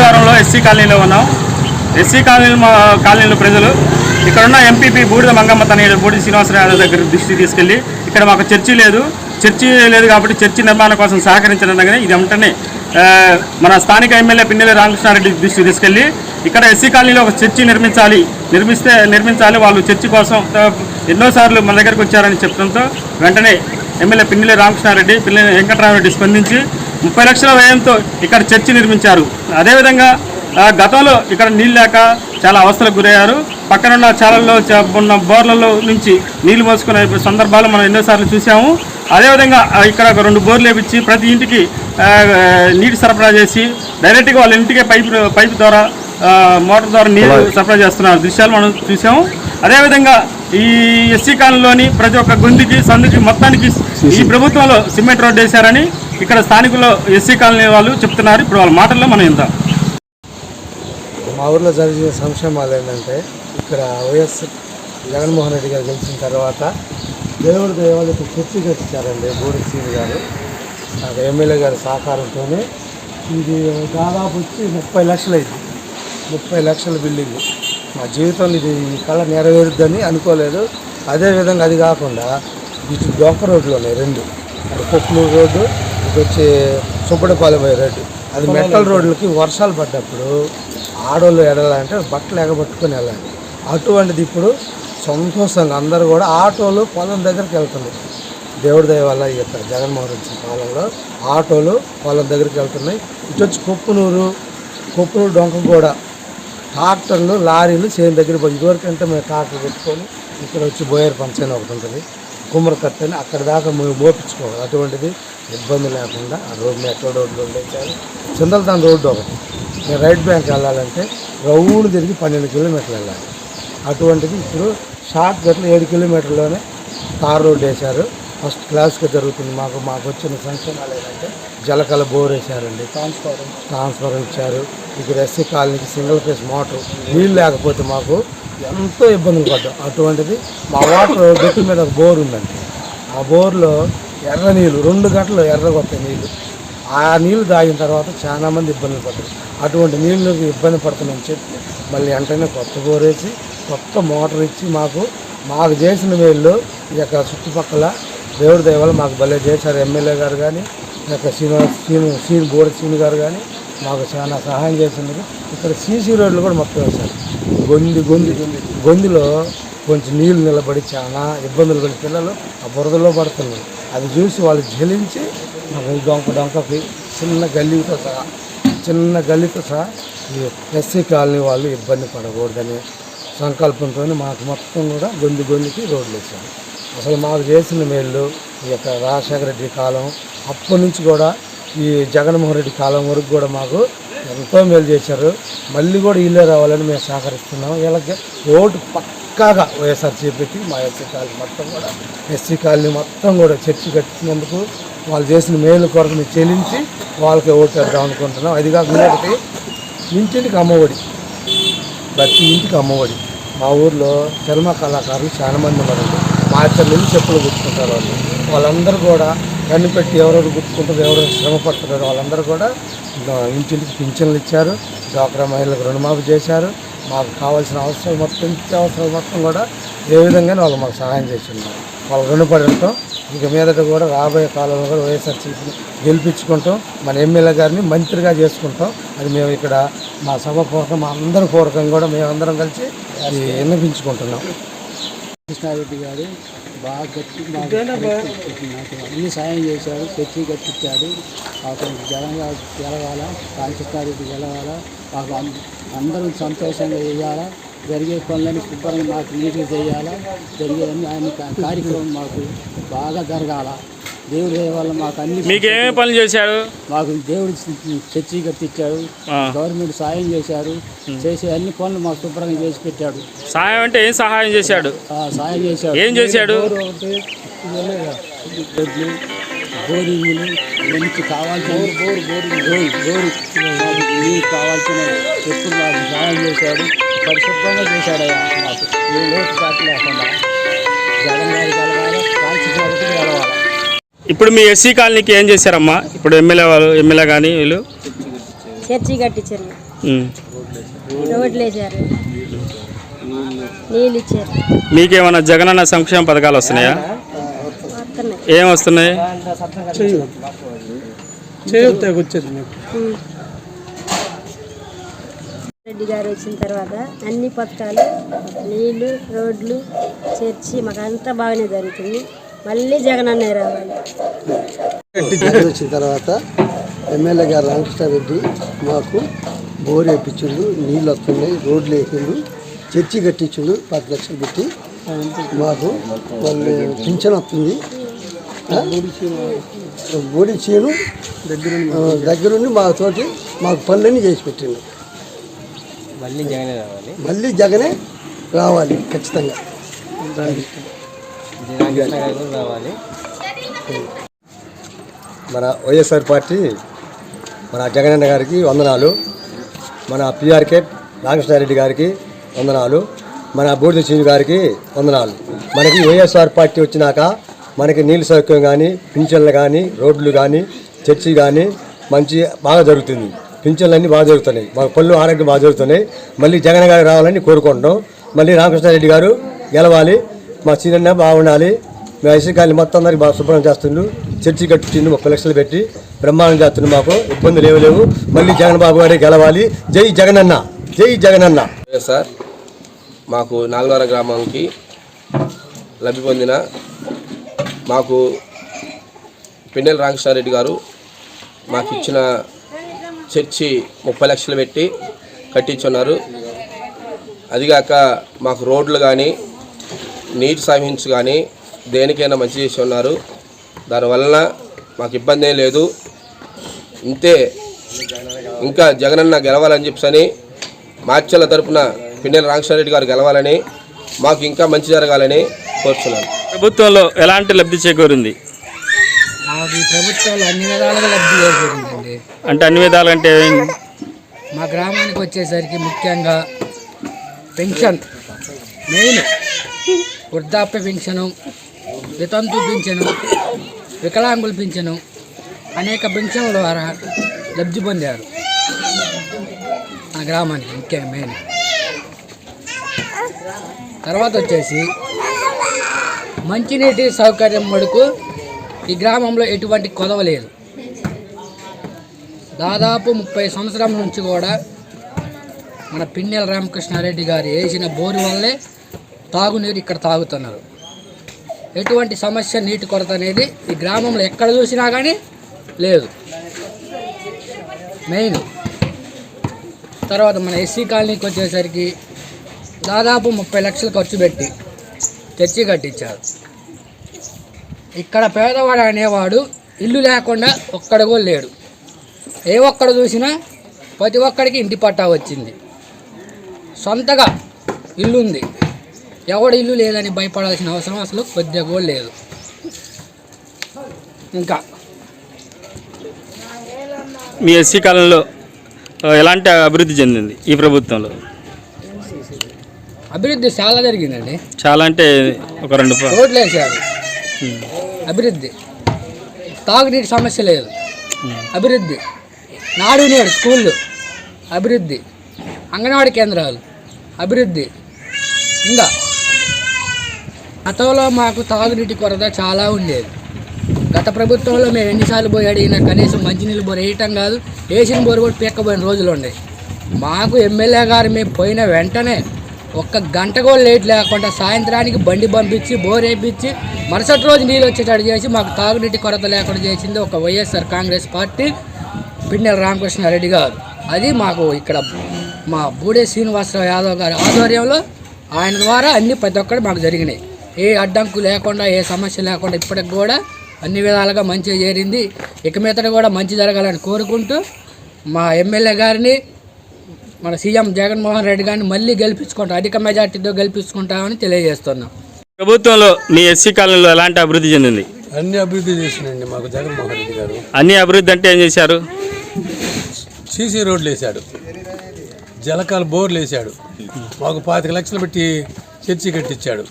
రావులవరంలో SC కాలనీలో ఉన్నాం. SC colony మా కాలనీలో ప్రజలు. ఇక్కడున్న ఎంపీపీ బూడిద మంగమ్మ తన బూడిద శ్రీనివాసరావు దగ్గర దృష్టి తీసుకెళ్ళి ఇక్కడ మాకు చర్చి లేదు. చర్చి లేదు కాబట్టి చర్చి నిర్మాణం కోసం సహకరించడం దగ్గర ఇది వెంటనే మన స్థానిక ఎమ్మెల్యే పిన్నెల రామకృష్ణారెడ్డి దృష్టికి తీసుకెళ్ళి ఇక్కడ ఎస్సీ కాలనీలో ఒక చర్చి నిర్మించాలి నిర్మిస్తే నిర్మించాలి వాళ్ళు చర్చి కోసం ఎన్నోసార్లు మన దగ్గరకు వచ్చారని చెప్పడంతో వెంటనే ఎమ్మెల్యే పిన్నెల రామకృష్ణారెడ్డి పిల్లల వెంకటరామరెడ్డి స్పందించి ముప్పై లక్షల వ్యయంతో ఇక్కడ చర్చి నిర్మించారు. అదేవిధంగా గతంలో ఇక్కడ నీళ్ళు లేక చాలా అవస్థలకు గురయ్యారు. పక్కనున్న చాలల్లో ఉన్న బోర్లలో నుంచి నీళ్ళు మోసుకునే సందర్భాలు మనం ఎన్నోసార్లు చూసాము అదేవిధంగా ఇక్కడ ఒక రెండు బోర్లు వేపించి ప్రతి ఇంటికి నీటి సరఫరా చేసి డైరెక్ట్గా వాళ్ళ ఇంటికే పైప్ పైప్ ద్వారా మోటార్ ద్వారా నీళ్ళు సరఫరా చేస్తున్న దృశ్యాలు మనం చూసాము అదేవిధంగా ఈ ఎస్సీ కాలనీలోని ప్రతి ఒక్క గుందికి సందుకి మొత్తానికి ఈ ప్రభుత్వంలో సిమెంట్ రోడ్ వేశారని ఇక్కడ స్థానికులు ఎస్సీ కాలనీ వాళ్ళు చెప్తున్నారు. ఇప్పుడు వాళ్ళ మాటల్లో మనం ఇందాం మా ఊర్లో జరిగిన సంక్షేమాలు ఏంటంటే ఇక్కడ వైఎస్ జగన్మోహన్ రెడ్డి గారు గెలిచిన తర్వాత దేవుడి దేవాలయకు చర్చి కట్టించారండి బూడి సీని గారు. నాకు ఎమ్మెల్యే గారి సహకారంతోనే ఇది దాదాపు వచ్చి ముప్పై లక్షలు అయింది ముప్పై లక్షల బిల్డింగ్. మా జీవితంలో ఇది ఈ కళ నెరవేరుద్దని అనుకోలేదు. అదేవిధంగా అది కాకుండా ఇటు డొంక రోడ్లు ఉన్నాయి రెండు. అటు కొక్కులూరు రోడ్డు ఇటు వచ్చి సుబ్బడపాలెం రోడ్డు. అది మెట్టల్ రోడ్లకి వర్షాలు పడ్డప్పుడు ఆడోళ్ళు ఎడాలంటే బట్టలు ఎగబట్టుకొని వెళ్ళాలి. అటువంటిది ఇప్పుడు సంతోషంగా అందరూ కూడా ఆటోలు పొలం దగ్గరికి వెళ్తున్నాయి దేవుడి దయ వల్ల ఇక్కడ జగన్మోహన్ రెడ్డి కాలంలో ఆటోలు పొలం దగ్గరికి వెళ్తున్నాయి. ఇటు వచ్చి కొప్పునూరు కొప్పునూరు డొంక కూడా ట్రాక్టర్లు లారీలు చేను దగ్గర పోయి ఇదివరకు అంటే మేము ట్రాక్టర్ పెట్టుకొని ఇక్కడ వచ్చి బోయర్ పంచని ఒకటి ఉంటుంది. కుమ్మరకత్త అని అక్కడ దాకా మేము మోపించుకోవాలి. అటువంటిది ఇబ్బంది లేకుండా ఆ రోడ్డు మెట్రో రోడ్లు ఉండేసారు చిందలతాన్ రోడ్డు ఒకటి. నేను రైట్ బ్యాంక్ వెళ్ళాలంటే రౌండ్ తిరిగి పన్నెండు కిలోమీటర్లు వెళ్ళాలి. అటువంటిది ఇప్పుడు షార్ట్ కట్లు ఏడు కిలోమీటర్లోనే తార్ రోడ్డు వేశారు. ఫస్ట్ క్లాస్గా జరుగుతుంది మాకు మాకు వచ్చిన సంక్షేమాలు ఏంటంటే జలకల బోర్ వేశారండి ట్రాన్స్ఫారం ట్రాన్స్ఫారం ఇచ్చారు. ఇక్కడ ఎస్సీ కాలనీకి సింగిల్ ఫేస్ మోటార్ నీళ్ళు లేకపోతే మాకు ఎంతో ఇబ్బందులు పడ్డాం. అటువంటిది మా వాటర్ గట్టి మీద ఒక బోర్ ఉందండి. ఆ బోర్లో ఎర్ర నీళ్ళు రెండు గంటలు ఎర్రగా వస్తాయి నీళ్ళు. ఆ నీళ్ళు తాగిన తర్వాత చాలా మంది ఇబ్బందులు పడ్డారు. అటువంటి నీళ్ళకి ఇబ్బంది పడుతున్నామని చెప్పి మళ్ళీ వెంటనే కొత్త బోర్ వేసి కొత్త మోటార్ ఇచ్చి మాకు మాకు చేసిన మేళ్ళు ఈ యొక్క చుట్టుపక్కల దేవుడి దయవల్ల మాకు భలే చేశారు ఎమ్మెల్యే గారు కానీ లేక శ్రీనివాస్ సీను సీన్ బోడి శ్రీను గారు కానీ మాకు చాలా సహాయం చేసింది ఇక్కడ సీసీ రోడ్లు కూడా మొత్తం వేశారు. గొంది గొంది గొందిలో కొంచెం నీళ్ళు నిలబడి చాలా ఇబ్బందులు పడి పిల్లలు ఆ బురదలో పడుతున్నారు. అది చూసి వాళ్ళు జలించి మాకు డొంక డొంకకి చిన్న గల్లీతో సహా చిన్న గల్లీతో సహా ఈ ఎస్సీ కాలనీ వాళ్ళు ఇబ్బంది పడకూడదని సంకల్పంతో మాకు మొత్తం కూడా గొంది గొంతుకి రోడ్లు వేశారు. అసలు మాకు చేసిన మేళ్ళు ఈ యొక్క రాజశేఖర రెడ్డి కాలం అప్పటి నుంచి కూడా ఈ జగన్మోహన్ రెడ్డి కాలం వరకు కూడా మాకు ఎంతో మేలు చేశారు. మళ్ళీ కూడా ఇల్లే రావాలని మేము సహకరిస్తున్నాం. వీళ్ళకి ఓటు పక్కాగా వైఎస్ఆర్సీపీకి మా ఎస్సీ కాలనీ మొత్తం కూడా ఎస్సీ కాలనీ మొత్తం కూడా చర్చి కట్టినందుకు వాళ్ళు చేసిన మేలు కొరకు చెల్లించి వాళ్ళకి ఓటు వేద్దాం అనుకుంటున్నాం. అది కాకుండా ఒకటి ఇంటింటికి అమ్మఒడి ప్రతి ఇంటికి అమ్మఒడి. మా ఊర్లో చర్మ కళాకారులు చాలా మంది ఉన్నారండి మా ఇద్దరు నుంచి చెప్పులు గుర్తుకుంటారు వాళ్ళు. వాళ్ళందరూ కూడా కనిపెట్టి ఎవరెవరు గుర్తుకుంటారు ఎవరెవరు శ్రమ పడుతున్నారు వాళ్ళందరూ కూడా ఇంటింటికి పింఛన్లు ఇచ్చారు. డ్వాక్రా మహిళలకు రుణమాఫీ చేశారు. మాకు కావాల్సిన అవసరం మొత్తం ఇంటి అవసరం మొత్తం కూడా ఏ విధంగానే వాళ్ళు మాకు సహాయం చేస్తున్నారు. వాళ్ళు రుణపడి ఉంటాం ఇక మీదట కూడా రాబోయే కాలంలో కూడా వైఎస్ఆర్సీపీని గెలిపించుకుంటాం మన ఎమ్మెల్యే గారిని మంత్రిగా చేసుకుంటాం. అది మేము ఇక్కడ మా సభ పూర్వకం మా అందరి పూర్వకం కూడా మేమందరం కలిసి విన్నపించుకుంటున్నాం కృష్ణారెడ్డి గారు బాగా గట్టి నాకు అన్ని సాయం చేశాడు చర్చి కట్టించాడు అతను జనంగా గెలవాల రామకృష్ణారెడ్డి గెలవాల మాకు అం- అందరూ సంతోషంగా చేయాలా జరిగే పనులని శుభ్రంగా మాకు నీట్గా చేయాలా జరిగేవన్నీ ఆయన కార్యక్రమం మాకు బాగా జరగాల. దేవుడి వల్ల మాకు అన్ని మీకు ఏమేమి పనులు చేశాడు మాకు దేవుడు చర్చి కట్టించాడు. గవర్నమెంట్ సాయం చేశారు చేసే అన్ని పనులు మాకు శుభ్రంగా చేసి పెట్టాడు. సాయం అంటే ఏం సహాయం చేశాడు? సాయం చేశాడు. ఏం చేశాడు? బోరింగ్లు మంచి కావాల్సిన బోరు బోరు బోరు నీరు కావాల్సిన ఎప్పుడు మాకు సహాయం చేశాడు పరిశుభ్రంగా చేశాడు ఆయన మాకు. ఏ లోటు కాటు ఇప్పుడు మీ ఎస్సీ కాలనీకి ఏం చేశారమ్మా? ఇప్పుడు ఎమ్మెల్యే వాళ్ళు ఎమ్మెల్యే కానీ వీళ్ళు? చర్చి కట్టించారు. రోడ్లు వేసారు నీళ్ళు ఇచ్చారు. మీకేమన్నా జగనన్న సంక్షేమ పథకాలు వస్తున్నాయా? ఏం వస్తున్నాయి. రెడ్డి గారు వచ్చిన తర్వాత అన్ని పథకాలు నీళ్ళు రోడ్లు చర్చి మాకు అంతా బాగానే జరుగుతుంది. మళ్ళీ జగన్ రావాలి జగన్ వచ్చిన తర్వాత ఎమ్మెల్యే గారు రామకృష్ణారెడ్డి మాకు బోర్ వేయించిండు నీళ్ళు వస్తున్నాయి రోడ్లు వేసిండు చర్చి కట్టించిండు పది లక్షలు పెట్టి మాకు వాళ్ళు పింఛన్ వస్తుంది. ఆ? బోడి చేను ఆ, దగ్గరుండి మా తోటి మాకు పనులన్నీ చేసి పెట్టిండు. మళ్ళీ జగనే రావాలి. మళ్ళీ జగనే రావాలి ఖచ్చితంగా. రావాలి. మన వైఎస్ఆర్ పార్టీ మన జగనన్న గారికి వందనాలు. మన పిఆర్కే రామకృష్ణారెడ్డి గారికి వందనాలు. మన బూడిద చీని గారికి వందనాలు. మనకి వైఎస్ఆర్ పార్టీ వచ్చినాక మనకి నీళ్ళ సౌకర్యం కానీ పింఛన్లు కానీ రోడ్లు కానీ చర్చి కానీ మంచి బాగా జరుగుతుంది. పింఛన్లు అన్నీ బాగా జరుగుతున్నాయి. మా పళ్ళు ఆరోగ్యం బాగా జరుగుతున్నాయి. మళ్ళీ జగన్ గారు రావాలని కోరుకుంటున్నాం. మళ్ళీ రామకృష్ణారెడ్డి గారు గెలవాలి. మా సీనియర్ బాగుండాలి. మేము ఐసీకాయలు మొత్తం అందరికి బాగా శుభ్రం చేస్తుండ్రు చర్చి కట్టిండు ముప్పై లక్షలు పెట్టి బ్రహ్మాండం చేస్తుండ్రు మాకు. ఇబ్బందులు ఏమి లేవు. మళ్ళీ జగన్ బాబు గారే గెలవాలి. జై జగనన్న. జై జగనన్న. సార్ మాకు నాలుగవర గ్రామానికి లబ్ధి పొందిన మాకు పిన్నెల రామకృష్ణారెడ్డి గారు మాకు ఇచ్చిన చర్చి ముప్పై లక్షలు పెట్టి కట్టించున్నారు. అదిగాక మాకు రోడ్లు కానీ నీటి సాధించు కానీ దేనికైనా మంచి చేసి ఉన్నారు. దానివలన మాకు ఇబ్బంది ఏం లేదు. ఇంతే. ఇంకా జగనన్న గెలవాలని చెప్పని మార్చల తరపున పిన్నెల రామకృష్ణారెడ్డి గారు గెలవాలని మాకు ఇంకా మంచి జరగాలని కోరుచున్నాను. ప్రభుత్వంలో ఎలాంటి లబ్ధి చేకూరింది? మాకు ప్రభుత్వాలు అన్ని విధాలుగా లబ్ధి చేకూరిందండి. అంటే అన్ని విధాలు అంటే మా గ్రామానికి వచ్చేసరికి ముఖ్యంగా పెన్షన్ మెయిన్ వృద్ధాప్య పింఛను వితంతు పింఛను వికలాంగుల పింఛను అనేక పింఛన్ల ద్వారా లబ్ధి పొందారు. మన గ్రామానికి ముఖ్యంగా మెయిన్. తర్వాత వచ్చేసి మంచినీటి సౌకర్యం మడుకు ఈ గ్రామంలో ఎటువంటి కొదవ లేదు. దాదాపు ముప్పై సంవత్సరాల నుంచి కూడా మన పిన్నెల రామకృష్ణారెడ్డి గారు వేసిన బోరు వల్లే తాగునీరు ఇక్కడ తాగుతున్నారు. ఎటువంటి సమస్య నీటి కొరత అనేది ఈ గ్రామంలో ఎక్కడ చూసినా కానీ లేదు. మెయిన్. తర్వాత మన ఎస్సీ కాలనీకి వచ్చేసరికి దాదాపు ముప్పై లక్షలు ఖర్చు పెట్టి చర్చి కట్టించారు. ఇక్కడ పేదవాడు అనేవాడు ఇల్లు లేకుండా ఒక్కడు కూడా లేడు. ఏ ఒక్కడు చూసినా ప్రతి ఒక్కడికి ఇంటి పట్టా వచ్చింది. సొంతగా ఇల్లుంది. ఎవడు ఇల్లు లేదని భయపడాల్సిన అవసరం అసలు కొద్దిగా కూడా లేదు. ఇంకా. మీ ఎస్సీ కాలంలో ఎలాంటి అభివృద్ధి చెందింది ఈ ప్రభుత్వంలో? అభివృద్ధి చాలా జరిగిందండి. చాలా అంటే ఒక రెండు రోడ్లు వేసారు అభివృద్ధి. తాగునీటి సమస్య లేదు. అభివృద్ధి. నాడు నేడు స్కూళ్ళు. అభివృద్ధి. అంగన్వాడీ కేంద్రాలు. అభివృద్ధి. ఇంకా. గతంలో మాకు తాగునీటి కొరత చాలా ఉండేది. గత ప్రభుత్వంలో మేము ఎన్నిసార్లు పోయి అడిగినా కనీసం మంచినీళ్ళు బోర్ వేయటం కాదు వేసిన బోర్ కూడా పీక్కపోయిన రోజులు ఉన్నాయి మాకు ఎమ్మెల్యే గారు మేము పోయిన వెంటనే ఒక్క గంట కూడా లేట్ లేకుండా సాయంత్రానికి బండి పంపించి బోర్ వేయించి మరుసటి రోజు నీళ్ళు వచ్చేటట్టు చేసి మాకు తాగునీటి కొరత లేకుండా చేసింది ఒక YSR Congress party Pinnelli Ramakrishna Reddy గారు. అది మాకు ఇక్కడ మా బూడే శ్రీనివాసరావు యాదవ్ గారి ఆధ్వర్యంలో ఆయన ద్వారా అన్ని ప్రతి ఒక్కటి మాకు జరిగినాయి. ఏ అడ్డంకు లేకుండా ఏ సమస్య లేకుండా ఇప్పటికి కూడా అన్ని విధాలుగా మంచిగా చేరింది. ఇక మీదట కూడా మంచి జరగాలని కోరుకుంటూ మా ఎమ్మెల్యే గారిని మన సీఎం జగన్మోహన్ రెడ్డి గారిని మళ్ళీ గెలిపించుకుంటాం అధిక మెజార్టీతో గెలిపించుకుంటామని తెలియజేస్తున్నాం. ప్రభుత్వంలో మీ ఎస్సీ కాలంలో ఎలాంటి అభివృద్ధి చెందింది? అన్ని అభివృద్ధి చేసినండి మాకు జగన్మోహన్ రెడ్డి గారు. అన్ని అభివృద్ధి అంటే ఏం చేశారు? సీసీ రోడ్లు వేసాడు జలకాల బోర్లు వేసాడు మాకు పాతిక లక్షలు పెట్టి చర్చి కట్టించాడు?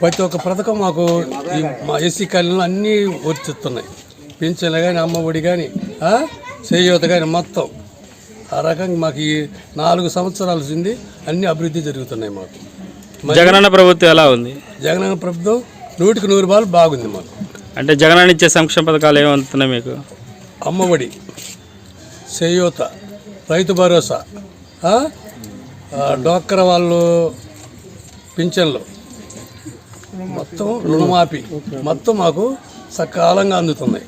ప్రతి ఒక్క పథకం మాకు ఈ మా ఎస్సీ కాలనీలో అన్నీ వర్తిస్తున్నాయి పింఛన్లు కానీ అమ్మ ఒడి కానీ చేయూత కానీ మొత్తం. ఆ రకంగా మాకు ఈ నాలుగు సంవత్సరాలు చెంది అన్ని అభివృద్ధి జరుగుతున్నాయి మాకు. జగనన్న ప్రభుత్వం ఎలా ఉంది? జగనన్న ప్రభుత్వం నూటికి నూరు బాలు బాగుంది మాకు. అంటే జగనన్న ఇచ్చే సంక్షేమ పథకాలు ఏమంటున్నాయి మీకు? అమ్మఒడి చేయూత రైతు భరోసా డోక్రా వాళ్ళు పింఛన్లు. మొత్తం రుణమాఫీ. మొత్తం మాకు సకాలంగా అందుతున్నాయి.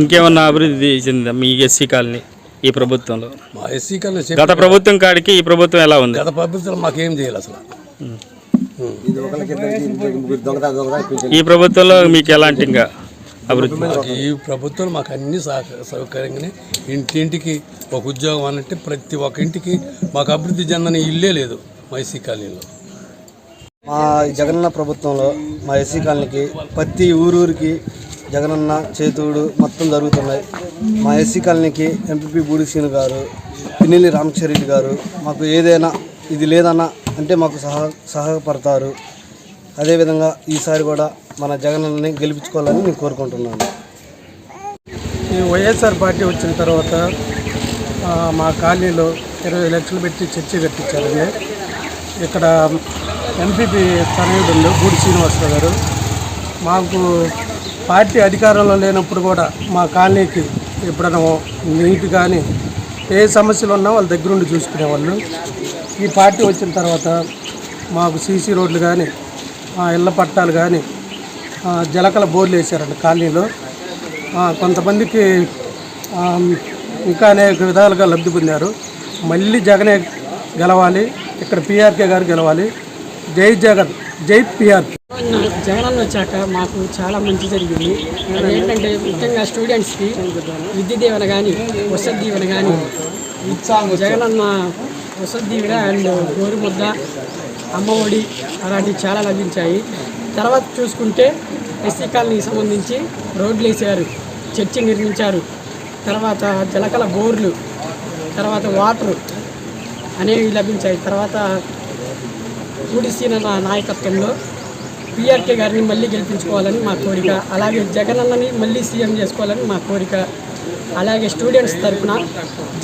ఇంకేమన్నా అభివృద్ధి చెందిందా మీ ఎస్సీ కాలనీ ఈ ప్రభుత్వంలో? మా ఎస్సీ కన్నా గత ప్రభుత్వం కాడికి ఈ ప్రభుత్వం ఎలా ఉంది? గత ప్రభుత్వం మాకేం చేయాలి అసలు? ఈ ప్రభుత్వంలో మీకు ఎలాంటి ఇంకా అభివృద్ధి? ఈ ప్రభుత్వం మాకు అన్ని సహక సౌకర్యంగానే ఇంటింటికి ఒక ఉద్యోగం అన్నట్టు ప్రతి ఒక్క ఇంటికి మాకు అభివృద్ధి చెందని ఇల్లే లేదు. ఎస్సీ కాలనీలో. మా జగనన్న ప్రభుత్వంలో మా ఎస్సీ కాలనీకి ప్రతి ఊరూరికి జగనన్న చేతుడు మొత్తం జరుగుతున్నాయి. మా ఎస్సీ కాలనీకి ఎంపీపీ బూడిసీను గారు పిన్నెల్లి రామచరెడ్డి గారు మాకు ఏదైనా ఇది లేదన్నా అంటే మాకు సహా సహాయపడతారు. అదేవిధంగా ఈసారి కూడా మన జగనన్నని గెలిపించుకోవాలని నేను కోరుకుంటున్నాను. ఈ వైఎస్ఆర్ పార్టీ వచ్చిన తర్వాత మా కాలనీలో ఇరవై లక్షలు పెట్టి చర్చి కట్టించారండి. ఇక్కడ ఎంపీపీ తనయుడు గూడి శ్రీనివాసరావు గారు. మాకు పార్టీ అధికారంలో లేనప్పుడు కూడా మా కాలనీకి ఎప్పుడైనా నీటి కానీ ఏ సమస్యలు ఉన్నా వాళ్ళ దగ్గరుండి చూసుకునేవాళ్ళు. ఈ పార్టీ వచ్చిన తర్వాత మాకు సీసీ రోడ్లు కానీ ఇళ్ళ పట్టాలు కానీ జలకల బోర్లు వేసారండి కాలనీలో. కొంతమందికి ఇంకా అనేక విధాలుగా లబ్ధి పొందారు. మళ్ళీ జగనే గెలవాలి. ఇక్కడ పిఆర్కే గారు గెలవాలి. జై జగన్ జై పిఆర్కే జగనన్న వచ్చాక మాకు చాలా మంచి జరిగింది. ఏంటంటే ముఖ్యంగా స్టూడెంట్స్కి విద్య దీవెన కానీ వసతి దీవెన కానీ జగనన్న వసతి దీవెన అండ్ గోరుముద్ద అమ్మఒడి అలాంటివి చాలా లభించాయి. తర్వాత చూసుకుంటే ఎస్సీ కాలనీకి సంబంధించి రోడ్లు వేసారు చర్చి నిర్మించారు. తర్వాత జలకల బోర్లు తర్వాత వాటర్ అనేవి లభించాయి. తర్వాత కూడిసిన నాయకత్వంలో పిఆర్కే గారిని మళ్ళీ గెలిపించుకోవాలని మా కోరిక. అలాగే జగనన్నని మళ్ళీ సీఎం చేసుకోవాలని మా కోరిక. అలాగే స్టూడెంట్స్ తరఫున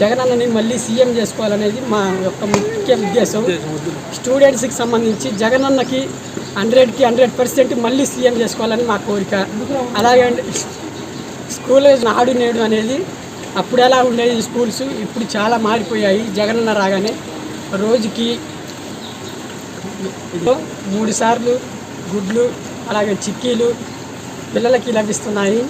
జగనన్నని మళ్ళీ సీఎం చేసుకోవాలనేది మా యొక్క ముఖ్య ఉద్దేశం. స్టూడెంట్స్కి సంబంధించి జగనన్నకి హండ్రెడ్కి హండ్రెడ్ పర్సెంట్ మళ్ళీ సీఎం చేసుకోవాలని మా కోరిక. అలాగే స్కూల్ నాడు నేడు అనేది అప్పుడు ఎలా ఉండేది స్కూల్స్ ఇప్పుడు చాలా మారిపోయాయి. జగనన్న రాగానే రోజుకి మూడు సార్లు గుడ్లు అలాగే చిక్కీలు పిల్లలకి లభిస్తున్నాయి.